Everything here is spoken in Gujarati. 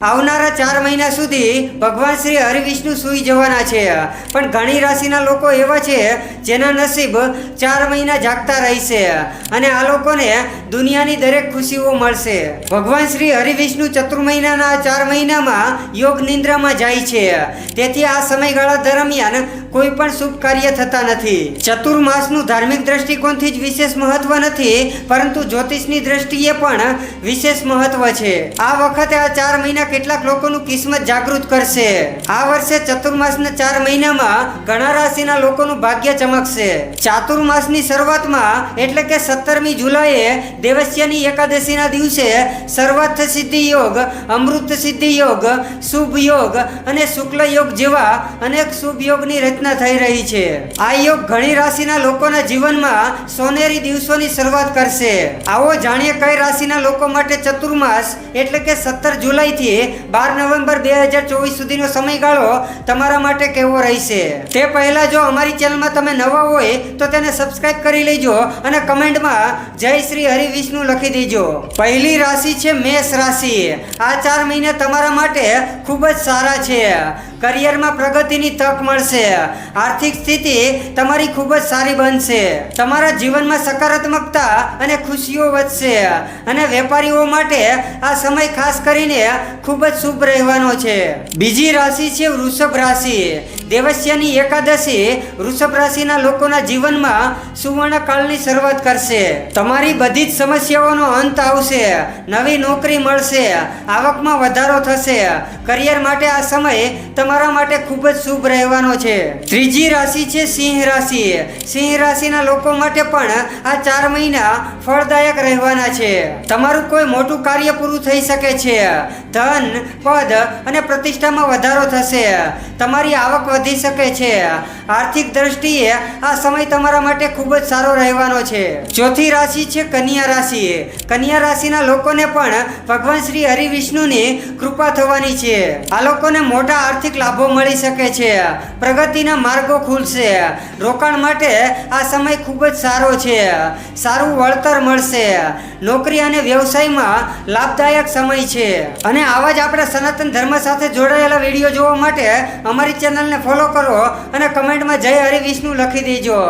આવનારા ચાર મહિના સુધી ભગવાન શ્રી હરિવિષ્ણુ સૂઈ જવાના છે. પણ ઘણી રાશિના લોકો એવા છે, જેના નસીબ ચાર મહિના જાગતા રહેશે અને આ લોકોને દુનિયાની દરેક ખુશીઓ મળશે. ભગવાન શ્રી હરિવિષ્ણુ ચતુર્મહિનાના મહિનાના ચાર મહિનામાં યોગ નિંદ્રામાં જાય છે. તેથી આ સમયગાળા દરમિયાન કોઈ પણ શુભ કાર્ય થતા નથી. ચતુર્માસનું ધાર્મિક દ્રષ્ટિકોણથી જ વિશેષ મહત્વ નથી, પરંતુ જ્યોતિષની દ્રષ્ટિએ પણ વિશેષ મહત્વ છે. આ વખતે આ ચાર મહિના કેટલાક લોકોનું કિસ્મત જાગૃત કરશે. આ વર્ષે ચતુર્માસના ચાર મહિનામાં ઘણા રાશિના લોકોનું ભાગ્ય ચમકશે. ચાતુર્માસની શરૂઆતમાં એટલે કે સત્તરમી જુલાઈએ દેવસ્યની એકાદશીના દિવસે સર્વાર્થ સિદ્ધિ યોગ, અમૃત સિદ્ધિ યોગ, શુભ યોગ અને શુક્લ યોગ જેવા અનેક શુભ યોગની રચના થઈ રહી છે. આ યોગ ઘણી રાશિના લોકોના જીવનમાં સોનેરી દિવસોની શરૂઆત કરશે. આવો જાણીએ કઈ રાશિના લોકો માટે ચતુર્માસ એટલે કે સત્તર જુલાઈથી બાર નવેમ્બર બે હજાર ચોવીસ સુધીનો સમયગાળો તમારા માટે કેવો રહેશે? તે પહેલાં જો અમારી ચેનલમાં તમે નવા હોય, તો તેને સબસ્ક્રાઇબ કરી લેજો અને કમેન્ટમાં જય શ્રી હરિ વિષ્ણુ લખી દેજો. પહેલી રાશિ છે મેષ રાશિ. આ ચાર મહિના તમારા માટે ખૂબ જ સારા છે. કરિયરમાં પ્રગતિની તક મળશે. આર્થિક સ્થિતિ તમારી ખૂબ જ સારી બનશે. તમારા જીવનમાં સકારાત્મકતા અને ખુશીઓ વધશે. અને વેપારીઓ માટે આ સમય ખાસ કરીને ખૂબ જ શુભ રહેવાનો છે. બીજી રાશિ છે વૃષભ રાશિ. દેવસ્યની એકાદશી વૃષભ રાશિના લોકોના જીવનમાં સુવર્ણ કાળની શરૂઆત કરશે. તમારી બધી જ સમસ્યાઓનો અંત આવશે. નવી નોકરી મળશે. આવકમાં વધારો થશે. કરિયર માટે આ સમય તમારા માટે ખૂબ જ શુભ રહેવાનો છે. ત્રીજી રાશિ છે સિંહ રાશિ. સિંહ રાશિના લોકો માટે પણ આ ચાર મહિના ફળદાયક રહેવાના છે. તમારું કોઈ મોટું કાર્ય પૂરું થઈ શકે છે. ધન, પદ અને પ્રતિષ્ઠામાં વધારો થશે. તમારી આવક વધી શકે છે. આર્થિક દ્રષ્ટિએ આ સમય તમારા માટે ખૂબ જ સારો રહેવાનો છે. ચોથી રાશિ છે કન્યા રાશિ. કન્યા રાશિના લોકોને પણ ભગવાન શ્રી હરિ વિષ્ણુની કૃપા થવાની છે. આ લોકોને મોટા આર્થિક લાભો મળી શકે છે. પ્રગતિના માર્ગો ખુલશે. રોકાણ માટે આ સમય ખૂબ જ સારો છે. સારું વળતર મળશે. નોકરી અને વ્યવસાયમાં લાભદાયક સમય છે. અને આવા જ આપણા સનાતન ધર્મ સાથે જોડાયેલા વીડિયો જોવા માટે અમારી ચેનલને ફોલો કરો અને કમેન્ટમાં જય હરિ વિષ્ણુ લખી દેજો.